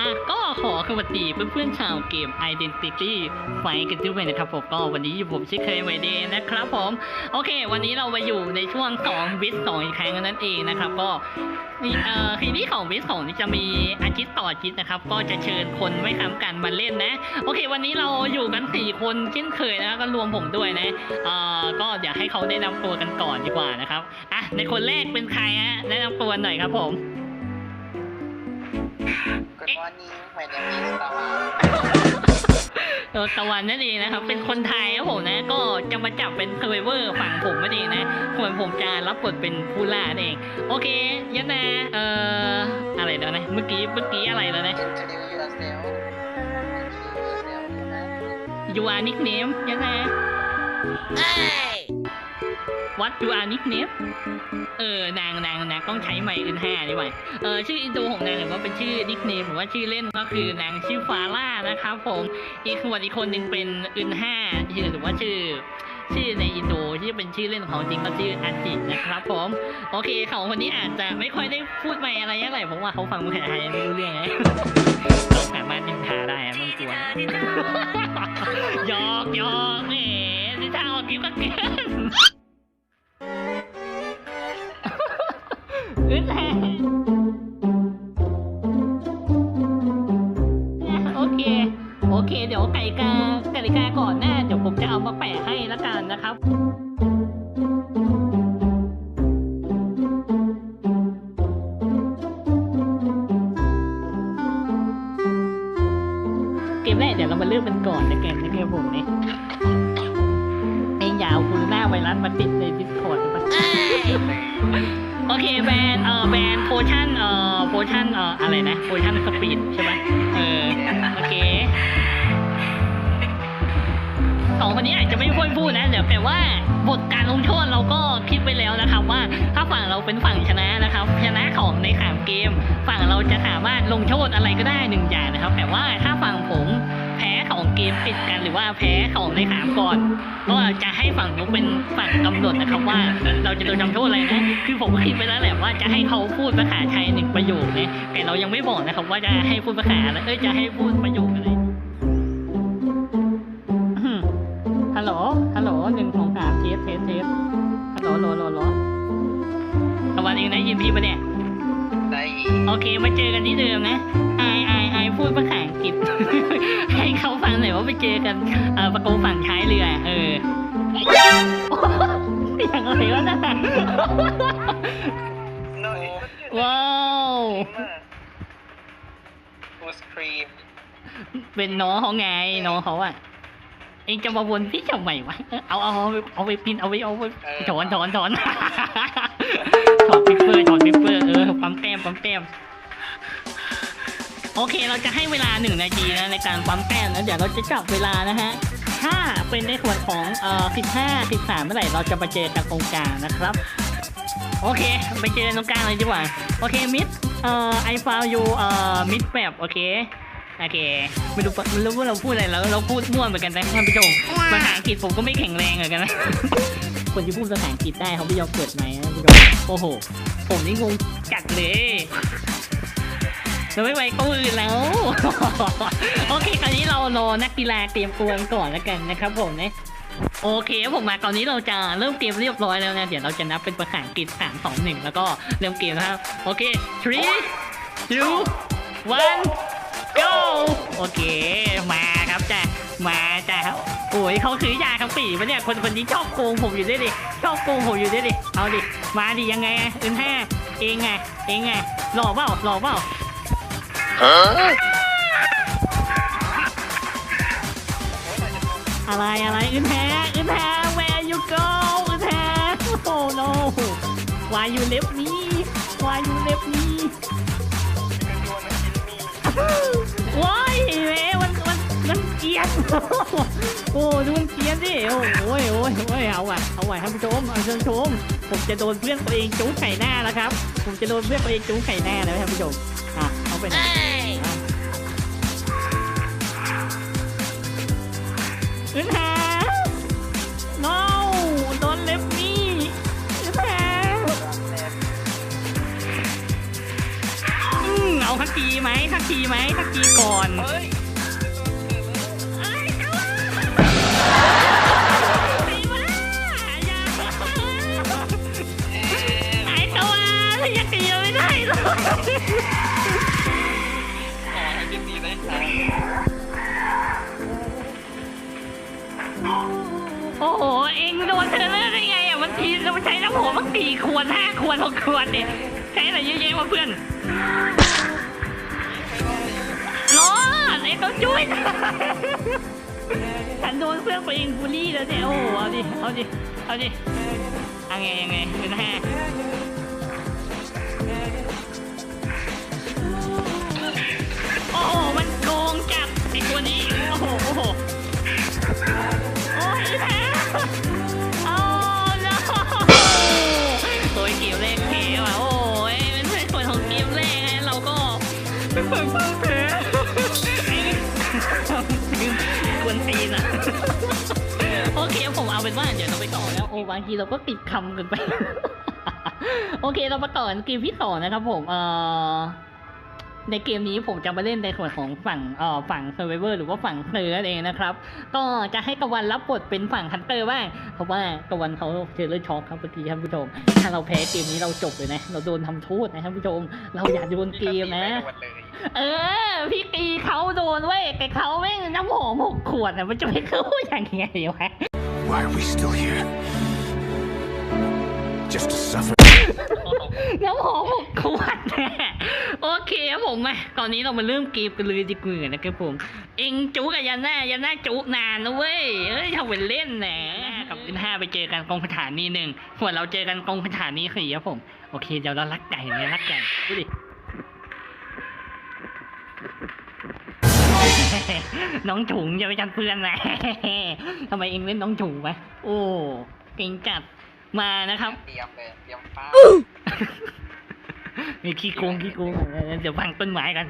อะก็ขอสวัสดีเพื่อนๆชาวเกม Identity ไฟกันด้วยนะครับผมก็วันนี้อยู่ผมชื่อเคยไวเดย์นะครับผม โอเค วันนี้เรามาอยู่ในช่วง2วิส2อีกครั้งนั่นเองนะครับก็นี่เอ่อทีนี้ของวิส2นี่จะมีอาทิตย์ต่ออาทิตย์นะครับ ก็จะเชิญคนไม่ทำกันมาเล่นนะ โอเค วันนี้เราอยู่กัน 4 คนเช่นเคยนะก็รวมผมด้วยนะเอ่อก็อยากให้เขาแนะนำตัวกันก่อนดีกว่านะครับอะในคนแรกเป็นใครฮะแนะนำตัวหน่อยครับผม Good morning my name is Tawa เออตะวันนั่นเองนะครับ เป็นคนไทยครับผมนะ ก็จะมาจับเป็นเซอร์เวอร์ฝั่งผมนั่นเองนะส่วนผมจะรับบทเป็นผู้ล่านั่นเอง โอเคยันนะ เอ่อ อะไรแล้วนะ เมื่อกี้ เมื่อกี้อะไรแล้วนะ Introduce yourself Introduce yourself นะ you are nickname ยันนะ what you are nickname เออนางนางนางต้องใช้ไมค์อื่นห้าดีกว่าเออชื่ออินโดของนางหรือว่าเป็นชื่อนิกเนมหรือว่าชื่อเล่นก็คือนางชื่อฟาร่านะครับผมอีกส่วนอีกคนหนึ่งเป็นอึนห้าชื่อหรือว่าชื่อชื่อในอินโดที่เป็นชื่อเล่นของเขาจริงก็ชื่ออันจินะครับผมโอเคเขาคนนี้อาจจะไม่ค่อยได้พูดไม่อะไรเท่าไหร่เพราะว่าเขาฟังภาษาไทยไม่รู้เรื่องไงเราสามารถนินทาได้อะไม่ต้องกลัวหยอกหยอกแหมนินทาออกกิ๊บก็เกิน เกมแรกเดี๋ยวเรามาเลือกมันก่อนนะแกนนะแกผมนี่เองอยาวคุณหน้าไวรัสมาติดใน Discord หรือเปล่าโอเคแบรนด์เอ่อแบรนด์โพชั่นเอ่อโพชั่นเอ่ออะไรนะโพชั่นสปีดใช่ไหมเออโอเคส องคนนี้อาจจะไม่ค่อยพูดนะเดี๋ยวแต่ว่าบทการลงโทษเราก็คิดไปแล้วนะครับว่าถ้าฝั่งเราเป็นฝั่งชนะนะครับ ชนะของในสามเกม ฝั่งเราจะสามารถลงโทษอะไรก็ได้หนึ่งอย่างนะครับ แต่ว่าถ้าฝั่งผมแพ้ของเกมติดกันหรือว่าแพ้ของในสามก่อนก็จะให้ฝั่งนู้นเป็นฝั่งกำหนดนะครับว่าเราจะโดนทำโทษอะไรนะคือผมคิดไปแล้วแหละว่าจะให้เขาพูดภาษาไทยหนึ่งประโยคเนี่ยแต่เรายังไม่บอกนะครับว่าจะให้พูดภาษาอะไรเอ้ยจะให้พูดประโยคอะไร โอเคมาเจอกันที่เดิมนะไอไอไอพูดภาษาอังกฤษให้เขาฟังหน่อยว่าไปเจอกันเออประตูฝั่งท้ายเรือเอออย่างไรวะน่ะ No ว้าว Who scream เป็นน้องเขาไงน้องเขาอะเองจะมาวนพี่ทำไมวะเออเอาเอาเอาไปเอาไปพินเอาไปเอาไปถอนถอนถอน ถอนพิปเปอร์ถอนพิปเปอร์เออปั๊มแต้มปั๊มแต้มโอเคเราจะให้เวลาหนึ่งนาทีนะในการปั๊มแต้มแล้วเดี๋ยวเราจะจับเวลานะฮะถ้าเป็นในส่วนของเอ่อสิบห้าสิบสามเมื่อไหร่เราจะมาเจอกันตรงกลางนะครับ โอเคไปเจอกันตรงกลางเลยดีกว่าโอเคมิดเอ่อ I found you เอ่อมิดแบบโอเคโอเคไม่รู้ปะไม่รู้ว่าเราพูดอะไรแล้วเราพูดมั่วเหมือนกันนะท่านผู้ชมภาษาอังกฤษผมก็ไม่แข็งแรงเหมือนกันนะ คนที่พูดภาษาอังกฤษได้เขาไม่ยอมเปิดไมนะท่านผู้ชมโอ้โห ผมนี่งงจัดเลยเราไม่ไหวก็อื่นแล้ว โอเคคราวนี้เรารอนักกีฬาเตรียมตัวก่อนแล้วกันนะครับผมนะโอเคผมมาตอนนี้เราจะเริ่มเกมเรียบร้อยแล้วนะเดี๋ยวเราจะนับเป็นภาษาอังกฤษสามสองหนึ่งแล้วก็เริ่มเกมนะครับโอเค three two one go โอเค มาครับจ้ะมาจ้ะครับ อ้ยเขาคือยาครับปีปะเนี่ยคนคนนี้ชอบโกงผมอยู่ด้วยดิชอบโกงผมอยู่ด้วยดิเอาดิมาดิยังไงอะอื่นห้าเองไงเองไงหล่อเปล่าหล่อเปล่าอะไรอะไรอึนแท้อึนแท้ where you go อึนแท้โอ้ no why you left me why you left me ว้ายแม่มันมันมันเกลียด โอ้ดูมันเกลียดดิโอ้โอ้ยโอ้ยโอ้ยเอาอะเอาอะท่านผู้ชมเอาท่านผู้ชม ผมจะโดนเพื่อนตัวเองจุ๊ไข่หน้าแล้วครับ ผมจะโดนเพื่อนตัวเองจุ๊ไข่หน้าแล้วท่านผู้ชมอะเอาไปไหนอะอึนแท้ no don't leave me อึนแท้อืมเอาทักทีไหมทักทีไหมทักทีก่อน มันใช้น้ำหัวมันสี่ขวดห้าขวดหกขวดเนี่ยใช้อะไรเยอะแยะวะเพื่อนรอดไอ้ต้องช่วยฉันโดนเพื่อนตัวเองบูลลี่แล้วเนี่ยโอ้โหเอาดิเอาดิเอาดิเอาไงยังไงเป็นห้าโอ้โหมันโกงจับไอ้ตัวนี้ ตีนอะโอเคผมเอาเป็นว่าเดี๋ยวเราไปต่อแล้วโอ้บางทีเราก็ติดคำกันไป โอเคเรามาต่อกันเกมที่สองนะครับผมเอ่อ ในเกมนี้ผมจะมาเล่นในส่วนของฝั่งเอ่อฝั่ง Survivor หรือว่าฝั่งเธอนั่นเองนะครับ ก็จะให้กวันรับบทเป็นฝั่งฮันเตอร์บ้างเพราะว่ากวันเขาเจอเลือดช็อกครับเมื่อกี้ท่านผู้ชม ถ้าเราแพ้เกมนี้เราจบเลยนะ เราโดนทำโทษนะท่านผู้ชม เราอย่าโดนเกมนะ เออ พี่ตีเขาโดนเว้ยแต่เขาแม่งน้ำหอมหกขวดอะมันจะไม่เข้าอย่างไงวะ Why are we still here? Just to suffer? น้ำหอมหกขวดแน่โอเคครับผมมาตอนนี้เรามาเริ่มเกมกันเลยดีกว่านะครับผม เองจุกับยันหน้ายันหน้าจุนานนะเว้ย เอ้ยทำเป็นเล่นแหนกับอินห้าไปเจอกันกองสถานีหนึ่งส่วนเราเจอกันกองสถานีสี่ครับผม โอเคเดี๋ยวเรารักไก่เนี่ยรักไก่ดูดิน้องถุงจะไปจันเพื่อนนะทำไมเองเล่นน้องถุงวะโอ้ เก่งจัด มานะครับ เตรียมเลยเตรียมฟ้ามีขี้โกงขี้โกงเออเดี๋ยวพังต้นไม้กัน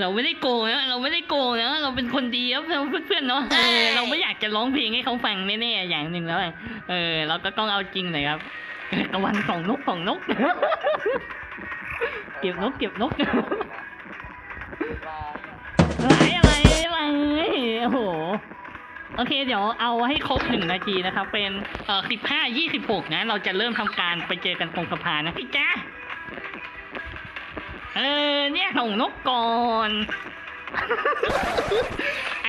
เราไม่ได้โกงนะเราไม่ได้โกงนะเราเป็นคนดีครับเราเพื่อนๆเนาะเออเราไม่อยากจะร้องเพลงให้เขาฟังแน่ๆอย่างหนึ่งแล้วอะเออ เราก็ต้องเอาจริงหน่อยครับตะวันของนกของนก เก็บนกเก็บนกว่าอะไรอะไรอะไรโอ้โห โอเค เดี๋ยวเอาให้ครบหนึ่งนาทีนะครับ เป็นเอ่อสิบห้ายี่สิบหกนะ เราจะเริ่มทำการไปเจอกันตรงสะพานนะพี่จ้าเออ เนี่ยของนกก่อน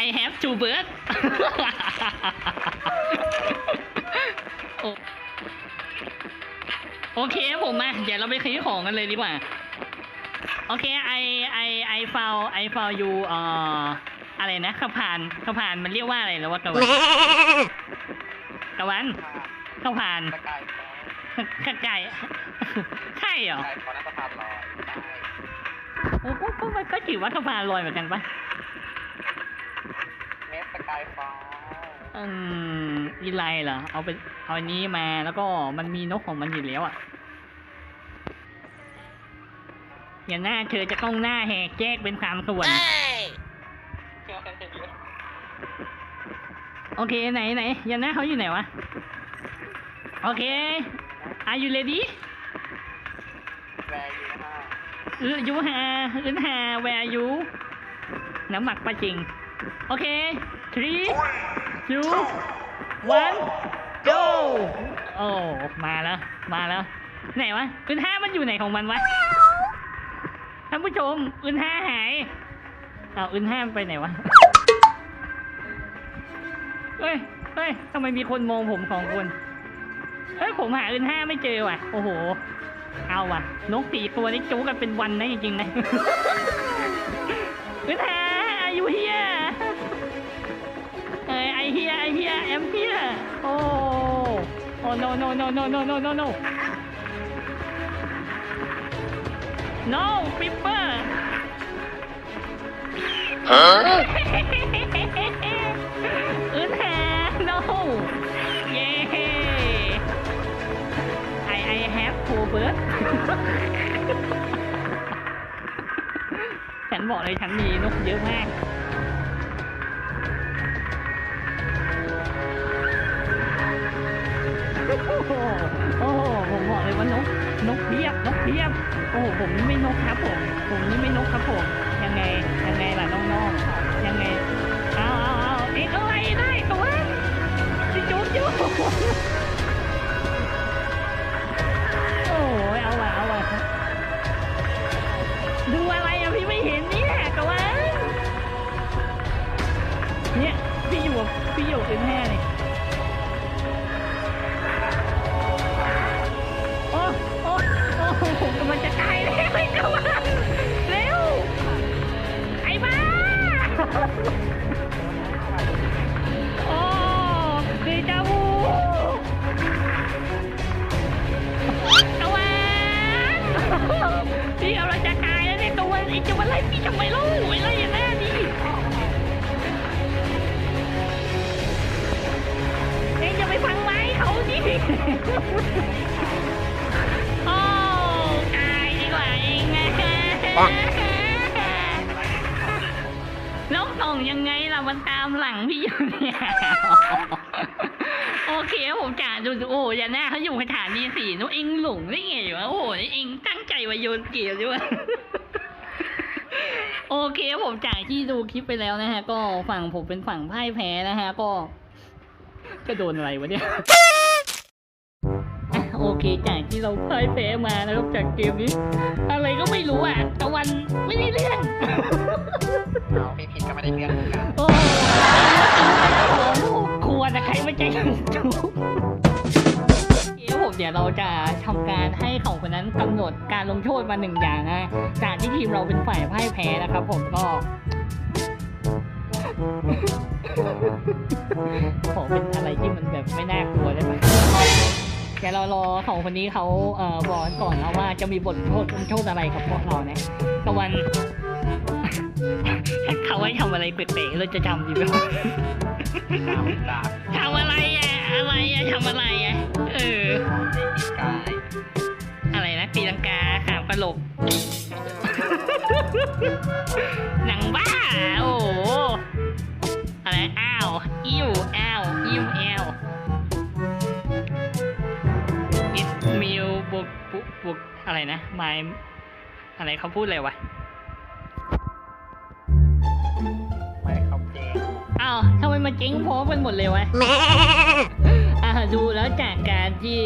I have two birds โอโอเคผมมาเดี๋ยวเราไปซื้อของกันเลยดีกว่า โอเคไอไอไอฟาวไอฟาวยูเอ่อ อะไรนะข้าวผ่านข้าวผ่านมันเรียกว่าอะไรแล้ววะกะวันกะวันข้าวผ่านข้าไก่ใช่เหรอสกายฟอนัสพานลอยได้เออก็ก็มันก็ถือว่าข้าวผ่านลอยเหมือนกันปะเมสสกายฟออืมอีไลเหรอเอาไปเอาอันนี้มาแล้วก็มันมีนกของมันอยู่แล้วอะอย่าหน้าเธอจะต้องหน้าแหกแยกเป็นสามส่วน โอเคไหนไหนยันหน้าเขาอยู่ไหนวะ โอเค are you ready แวร์ยูห้าอือยูฮาอืนฮา where are you น้ำหมักปลาจริง โอเค three two one go โอ้มาแล้ว มาแล้ว ไหนวะอืนห้ามันอยู่ไหนของมันวะท่านผู้ชมอืนห้าหาย เอาอืนห้ามไปไหนวะ เฮ้ย เฮ้ยทำไมมีคนมองผมสองคน เฮ้ย ผมหาอื่นห้าไม่เจอว่ะ โอ้โห เอาว่ะ นกสี่ตัวนี้จูกันเป็นวันนะจริงๆนะอื่นห้าอายุเฮียเอ้ยไอเฮียไอเฮียแอมเฮียโอ้โอ้ no no no no no no no no no people นห้า no เย้ I I have four birds ฉันบอกเลยฉันมีนกเยอะมากโอ้โหโอ้โหผมบอกเลยว่านก นกเพียบ นกเพียบ โอ้โห ผมนี่ไม่นกครับผม ผมนี่ไม่นกครับผม พี่กำลังจะตายแล้วเนี่ยตัวไอ้จะมาไล่พี่ทำไมลูกไอ้ไล่อย่างแน่ดิเองจะไปฟังไหมเขาดิโอ้ตายดีกว่าเองนะปังน้องส่งยังไงล่ะมันตามหลังพี่อยู่เนี่ย เคผมจ่าดูดูโอ้ยาน่าเขาอยู่สถานีสี่นุเองหลงได้ไงวะโอ้โหนี่เองตั้งใจมาโยนเกมด้วยโอเคผมจากที่ดูคลิปไปแล้วนะฮะ ก็ฝั่งผมเป็นฝั่งพ่ายแพ้นะฮะ ก็จะโดนอะไรวะเนี่ยอะโอเคจากที่เราพ่ายแพ้มานะครับจากเกมนี้ อะไรก็ไม่รู้อะตะวันไม่ได้เรื่องเอาพี่ผิดก็ไม่ได้เรื่องเหมือนกันโอ้โหค วนะใครไม่ใจถูกเดี๋ยวผมเดี๋ยวเราจะทำการให้เขาคนนั้นกำหนดการลงโทษมาหนึ่งอย่างนะจากที่ทีมเราเป็นฝ่ายพ่ายแพ้นะครับผมก็ขอเป็นอะไรที่มันแบบไม่น่ากลัวได้ไหมเดี๋ยวเรารอสองคนนี้เขาเอ่อบอกกันก่อนนะว่าจะมีบทโทษลงโทษอะไรกับพวกเราเนะตะวันเขาให้ทำอะไรแปลกๆเราจะจำดีไหม ทำอะไรอะอะไรอะทำอะไรอะเออในเหตุการณ์อะไรนะตีลังกาหางกระโหลกหนังบ้า โอ้โหอะไรอ้าวอิ้วอ้าวอิ้วแอวอิสมิวบุกบุกบุกอะไรนะไมอะไรเขาพูดอะไรวะ ไมมาเจ๊งพร้อมกันหมดเลยวะอ่าดูแล้วจากการที่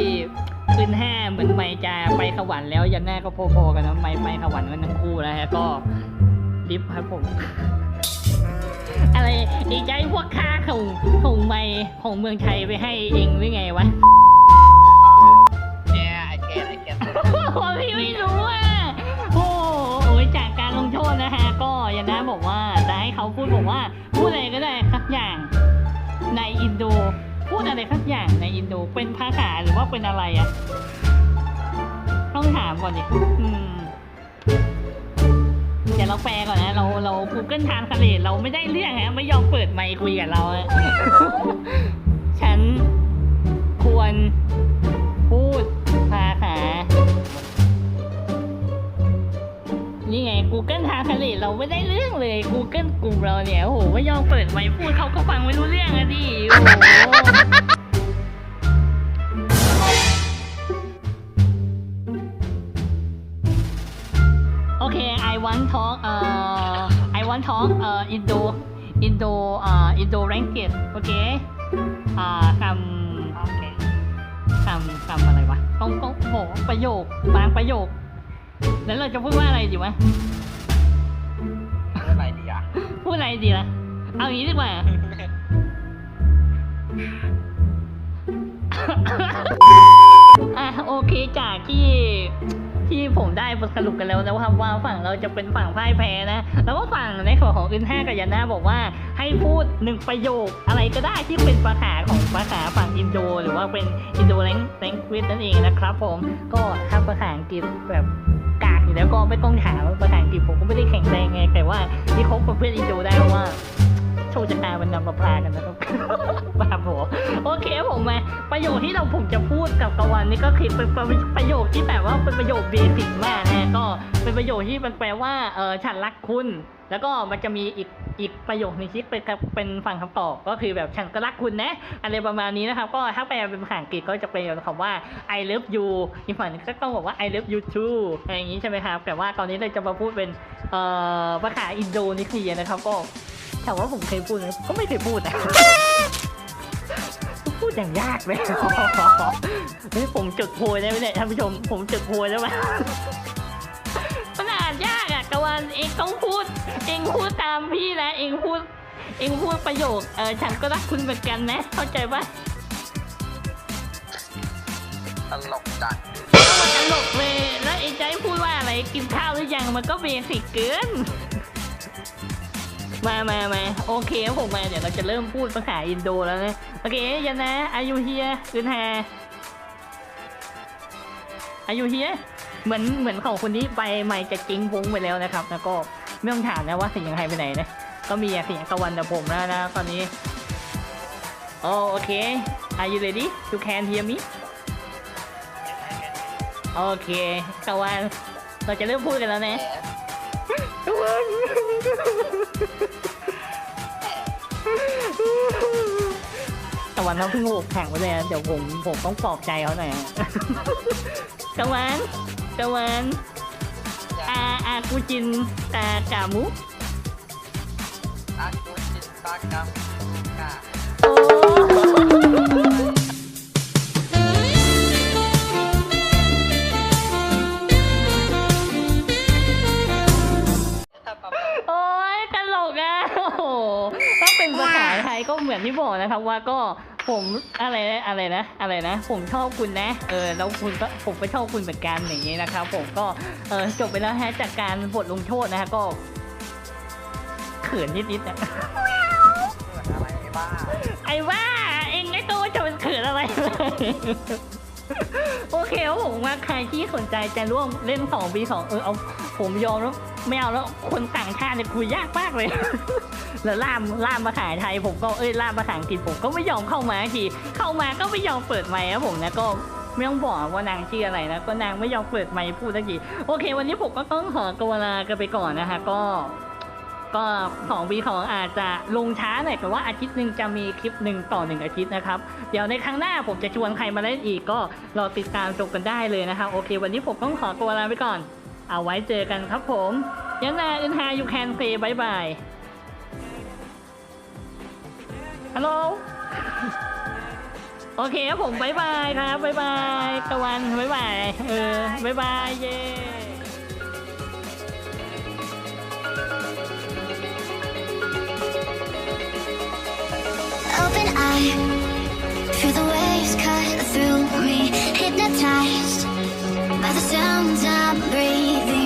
คืนห้าเหมือนไม่จะไปสวรรค์แล้วยันหน้าก็พอๆกันนะไม่ไปสวรรค์กันทั้งคู่แล้วฮะก็ลิฟต์ครับผม อะไรอีกใจพวกค่าของของไม่ของเมืองไทยไปให้เองหรือไงวะเนี่ยไอแกนไอแกนโอ้พี่ไม่รู้อะโอ้โอ้ยจากการลงโทษนะฮะ ก็ยันหน้าบอกว่าจะให้เขาพูดบอกว่าพูดอะไรก็ได้สักอย่างใน อินโด พูดอะไรสักอย่างในอินโด เป็นภาษาหรือว่าเป็นอะไรอะต้องถามก่อนดิอืมเดี๋ยวเราแปลก่อนนะ เราเรา Google Translate เราไม่ได้เรื่องฮะ ไม่ยอมเปิดไมค์คุยกับเรา ฉันควร นี่ไง Google Translate เราไม่ได้เรื่องเลย Google กลุ่มเราเนี่ยโอ้โหไม่ยอมเปิดไมค์พูดเขาก็ฟังไม่รู้เรื่องอะดิโอ้โหโอเค I want talk เอ่อ I want talk เอ่อ Indo Indo เอ่อ Indo language โอเคอ่าคำโอเคคำคำอะไรวะต้องต้องโหประโยคบางประโยค แล้วเราจะพูดว่าอะไรดีวะเรื่องอะไรดีอะพูดอะไรดีล่ะ เอาอย่างนี้ดีกว่า อะโอเคจากที่ที่ผมได้บทสรุปกันแล้วนะครับว่าฝั่งเราจะเป็นฝั่งพ่ายแพ้นะ แล้วก็ฝั่งในของของอึนห้ากับยาน่าบอกว่าให้พูดหนึ่งประโยคอะไรก็ได้ที่เป็นภาษาของภาษาฝั่งอินโด หรือว่าเป็นอินโดแลงแลงควิดนั่นเองนะครับผมก็ถ้าภาษาอังกฤษแบบกากอยู่ แล้วก็ไม่ต้องถามภาษาอังกฤษผมก็ไม่ได้แข็งแรงไง แต่ว่าที่คบกับเพื่อนอินโดได้เพราะว่าโชคชะตามันนำมาพากันนะครับบ้าผมโอเคผมมาประโยคที่เราผมจะพูดกับ นนี่ก็คือเป็นประโยคที่แบบว่าเป็นประโยคเบสิกมากนะก็เป็นประโยคที่มันแปลว่าเออฉันรักคุณ แล้วก็มันจะมีอีกอีกประโยคนึงที่เป็นเป็นฝั่งคำตอบก็คือแบบฉันก็รักคุณนะอะไรประมาณนี้นะครับ ก็ถ้าแปลเป็นภาษาอังกฤษก็จะเป็นคำว่า I love you อีกฝั่งหนึงก็ต้องบอกว่า I love you too อะไรอย่างนี้ใช่ไหมครับแต่ว่าตอนนี้เราจะมาพูดเป็นเอ่อภาษาอินโดนีเซียนะครับ ก็ถามว่าผมเคยพูดไหมก็ไม่เคยพูดนะ ดอย่างยากเลยเฮ้ยผมจดโพยได้ไหมเนี่ยท่านผู้ชม ผมจดโพยได้ไหมมันอ่านยากอะกะวันเองต้องพูด เองพูดตามพี่นะเองพูด เองพูดประโยคเออฉันก็รักคุณเหมือนกันนะ เข้าใจปะตลกจัดมันตลกเลยแล้วเองจะให้พูดว่าอะไรกินข้าวหรือยังมันก็เบสิกเกิน มามามาโอเคครับผมมา เดี๋ยวเราจะเริ่มพูดภาษาอินโดแล้วนะ โอเคยันนะอายุเฮียคืนแฮอายุเฮียเหมือนเหมือนของคนนี้ไปไม่จะจริงพุงไปแล้วนะครับ แล้วก็ไม่ต้องถามนะว่าเสียงใครไปไหนนะ ก็มีเสียงตะวันแต่ผมแล้วนะตอนนี้โอโอเค Are you ready you can hear me โอเคตะวันเราจะเริ่มพูดกันแล้วนะตะวัน ตะวันเขาเพิ่งหกแข่งไปเลยนะเดี๋ยวผมผมต้องปลอบใจเขาหน่อยอะตะวันตะวันอาอากูจินตากามุอากู นที่บอกนะครับว่าก็ผมอะไรนะอะไรนะอะไรนะ ผมชอบคุณนะ เออแล้วคุณก็ผมก็ชอบคุณเหมือนกันอย่างนี้นะครับ ผมก็เออจบไปแล้วฮะจากการบทลงโทษนะฮะก็เขินนิดๆนะเหมือนอะไรบ้าไอ้ว่าเองไอ้ตัวจะเป็นเขินอะไรโอเคครับผมว่าใครที่สนใจจะร่วมเล่นสองปีสองเออเอาผมยอมแล้วไม่เอาแล้วคนต่างชาติเนี่ยคุยยากมากเลย แล้วล่ามล่ามภาษายไทยผมก็เอ้ยล่ามภาษาอังกฤษผมก็ไม่ยอมเข้ามาสักทีเข้ามาก็ไม่ยอมเปิดไมค์ครับผมนะก็ไม่ต้องบอกว่านางชื่ออะไรนะก็นางไม่ยอมเปิดไมค์พูดสักทีโอเค วันนี้ผมก็ต้องขอตัวลากันไปก่อนนะคะก็ก็ของวีของอาจจะลงช้าหน่อยแต่ว่าอาทิตย์หนึ่งจะมีคลิปหนึ่งต่อหนึ่งอาทิตย์นะครับ เดี๋ยวในครั้งหน้าผมจะชวนใครมาเล่นอีกก็รอติดตามชมกันได้เลยนะครับโอเค วันนี้ผมต้องขอตัวลาไปก่อน เอาไว้เจอกันครับผมยันนาอึนฮายูแคนเซบายบาย ฮัลโหล โอเคครับผมบายบายครับบายบายตะวันบายบาย เออบายบายเย้ Open eye, feel the waves cut through me. Hypnotized by the sounds I'm breathing.